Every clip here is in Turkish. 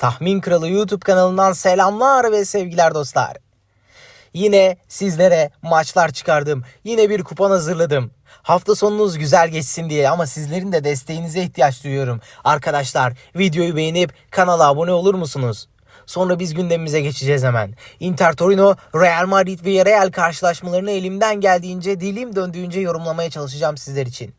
Tahmin Kralı YouTube kanalından selamlar ve sevgiler dostlar. Yine sizlere maçlar çıkardım. Yine bir kupon hazırladım. Hafta sonunuz güzel geçsin diye ama sizlerin de desteğinize ihtiyaç duyuyorum. Arkadaşlar videoyu beğenip kanala abone olur musunuz? Sonra biz gündemimize geçeceğiz hemen. Inter Torino, Real Madrid ve Real karşılaşmalarını elimden geldiğince, dilim döndüğünce yorumlamaya çalışacağım sizler için.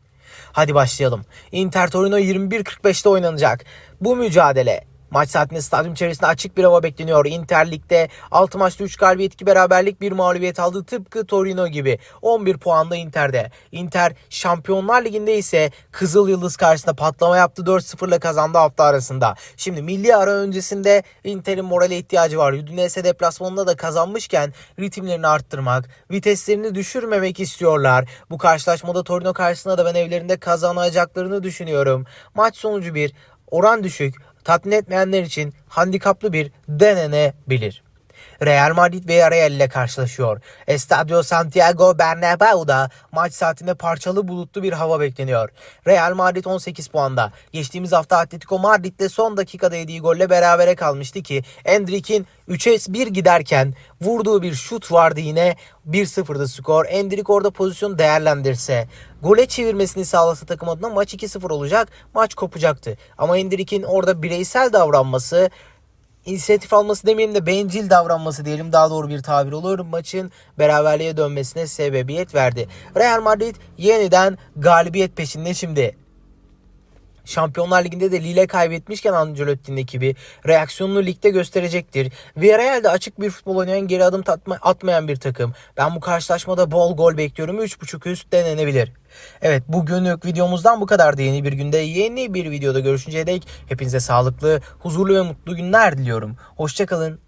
Hadi başlayalım. Inter Torino 21.45'te oynanacak. Bu mücadele Maç saatinde stadyum içerisinde açık bir hava bekleniyor. Inter Lig'de 6 maçta 3 galibiyet 2 beraberlik 1 mağlubiyet aldı. Tıpkı Torino gibi. 11 puanda Inter'de. Inter Şampiyonlar Ligi'nde ise Kızıl Yıldız karşısında patlama yaptı. 4-0'la kazandı hafta arasında. Şimdi milli ara öncesinde Inter'in morale ihtiyacı var. Udinese deplasmanında da kazanmışken ritimlerini arttırmak, viteslerini düşürmemek istiyorlar. Bu karşılaşmada Torino karşısında da ben evlerinde kazanacaklarını düşünüyorum. Maç sonucu bir oran düşük, tatmin etmeyenler için handikaplı bir denenebilir. Real Madrid ve Real ile karşılaşıyor. Estadio Santiago Bernabeu'da maç saatinde parçalı bulutlu bir hava bekleniyor. Real Madrid 18 puanda. Geçtiğimiz hafta Atletico Madrid'de son dakikada yediği golle berabere kalmıştı ki Endrick'in 3'e 1 giderken vurduğu bir şut vardı yine 1-0'dı skor. Endrick orada pozisyon değerlendirse gole çevirmesini sağlasa takım adına maç 2-0 olacak. Maç kopacaktı. Ama Endrick'in orada bireysel davranması inisiyatif alması demeyelim de bencil davranması diyelim daha doğru bir tabir olur. Maçın beraberliğe dönmesine sebebiyet verdi. Real Madrid yeniden galibiyet peşinde şimdi. Şampiyonlar Ligi'nde de Lille kaybetmişken Ancelotti'nin ekibi reaksiyonunu ligde gösterecektir. Villarreal de açık bir futbol oynayan geri adım tatma- atmayan bir takım. Ben bu karşılaşmada bol gol bekliyorum. 3.5 üst denenebilir. Evet bugünlük videomuzdan bu kadardı. Yeni bir günde yeni bir videoda görüşünceye dek hepinize sağlıklı, huzurlu ve mutlu günler diliyorum. Hoşçakalın.